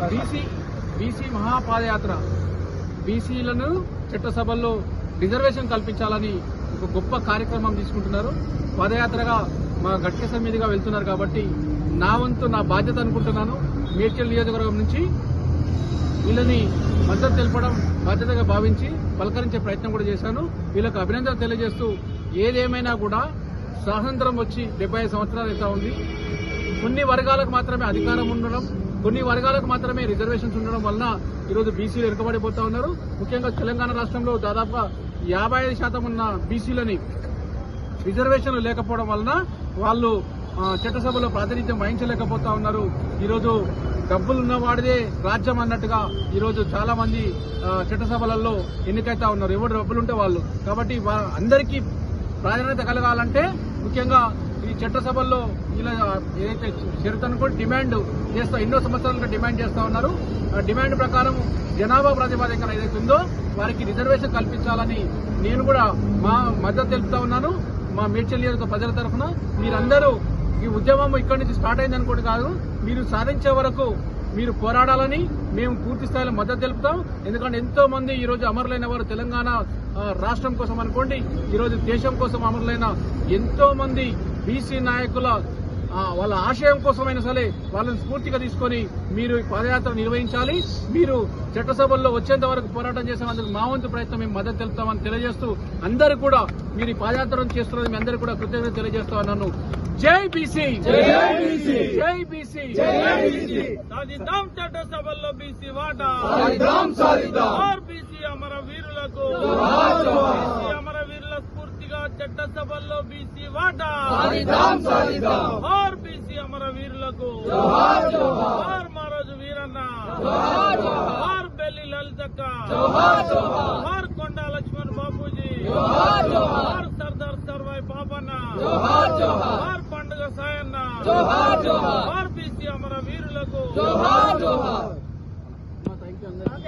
BC BC మహాపాదయాత్ర. బీసీలను చట్టసభల్లో reservation కల్పించాలని ఒక గొప్ప కార్యక్రమం తీసుకుంటున్నారు. పాదయాత్రగా మా గట్కేశ్వర మీదుగా వెళ్తున్నారు కాబట్టి నా వంతు నా బాధ్యత అనుకుంటున్నాను. మేడ్చల్ నియోజకవర్గం నుంచి వీళ్ళని మద్దతు తెలపడం బాధ్యతగా భావించి పలకరించే ప్రయత్నం కూడా చేశాను. వీళ్ళకి అభినందన తెలియజేస్తూ ఏదేమైనా కూడా స్వాతంత్రం వచ్చి డెబ్బై సంవత్సరాలు అవుతా ఉంది. కొన్ని వర్గాలకు మాత్రమే అధికారం ఉండడం కొన్ని వర్గాలకు మాత్రమే రిజర్వేషన్స్ ఉండడం వలన ఈరోజు బీసీలు వెనుకబడిపోతా ఉన్నారు. ముఖ్యంగా తెలంగాణ రాష్ట్రంలో దాదాపుగా యాభై ఐదు శాతం ఉన్న బీసీలని రిజర్వేషన్లు లేకపోవడం వలన వాళ్ళు చట్టసభలో ప్రాతినిధ్యం వహించలేకపోతా ఉన్నారు. ఈరోజు డబ్బులున్నవాడిదే రాజ్యం అన్నట్టుగా ఈరోజు చాలా మంది చట్టసభలలో ఎన్నికైతా ఉన్నారు. ఎవరు డబ్బులుంటే వాళ్ళు. కాబట్టి అందరికీ ప్రాధాన్యత కలగాలంటే ముఖ్యంగా ఈ చట్టసభల్లో ఇలా ఏదైతే షరతును కూడా డిమాండ్ చేస్తా ఎన్నో సంవత్సరాలుగా డిమాండ్ చేస్తా ఉన్నారు. ఆ డిమాండ్ ప్రకారం జనాభా ప్రాతిపదికన ఏదైతే ఉందో వారికి రిజర్వేషన్ కల్పించాలని నేను కూడా మా మద్దతు తెలుపుతా ఉన్నాను. మా మేడ్చల్ ప్రజల తరఫున మీరందరూ ఈ ఉద్యమం ఇక్కడి నుంచి స్టార్ట్ అయింది అనుకోండి కాదు మీరు సాధించే వరకు మీరు పోరాడాలని మేము పూర్తి స్థాయిలో మద్దతు తెలుపుతాం. ఎందుకంటే ఎంతో మంది ఈరోజు అమరులైన వారు తెలంగాణ రాష్ట్రం కోసం అనుకోండి ఈరోజు దేశం కోసం అమరులైన ఎంతో మంది బీసీ నాయకుల వాళ్ళ ఆశయం కోసమైనా సరే వాళ్ళని స్ఫూర్తిగా తీసుకొని మీరు ఈ పాదయాత్ర నిర్వహించాలి. మీరు చట్టసభల్లో వచ్చేంత వరకు పోరాటం చేసేందుకు మా వంతు ప్రయత్నం మేము మద్దతు తెలుపుతామని తెలియజేస్తూ అందరూ కూడా మీరు ఈ పాదయాత్రను చేస్తున్నది మీ అందరూ కూడా కృతజ్ఞత తెలియజేస్తా ఉన్నాను. జై బీసీ! జై బీసీ! సాధిద్దాం చట్టసభల్లో బీసీ వాటా! చట్టసభల్లో బీసీ వాటా. జోహార్ బీసీ అమర వీరులకు. జోహార్ మహారాజు వీరన్న. జోహార్ బెల్లి లలితక్క. జోహార్ కొండా లక్ష్మణ్ బాపూజీ. జోహార్ సర్దార్ సర్వాయి పాపన్న. జోహార్ పండుగ సాయన్న. జోహార్ బీసీ అమర వీరులకు.